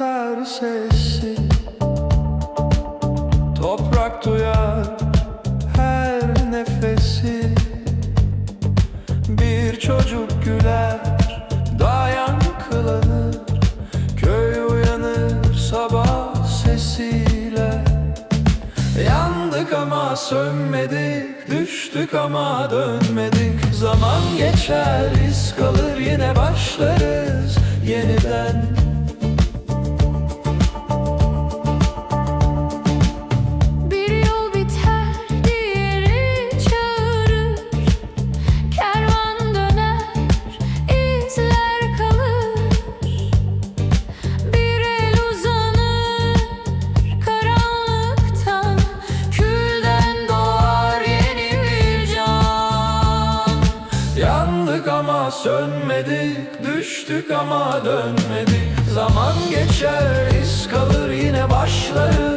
her sesi. Toprak duyar her nefesi. Bir çocuk güler dayan kılanır. Köy uyanır sabah sesiyle. Yandık ama sönmedik Düştük ama dönmedik. Zaman geçer iz kalır Yine başlarız yeniden sönmedik Düştük ama dönmedik. Zaman geçer iz kalır Yine yeniden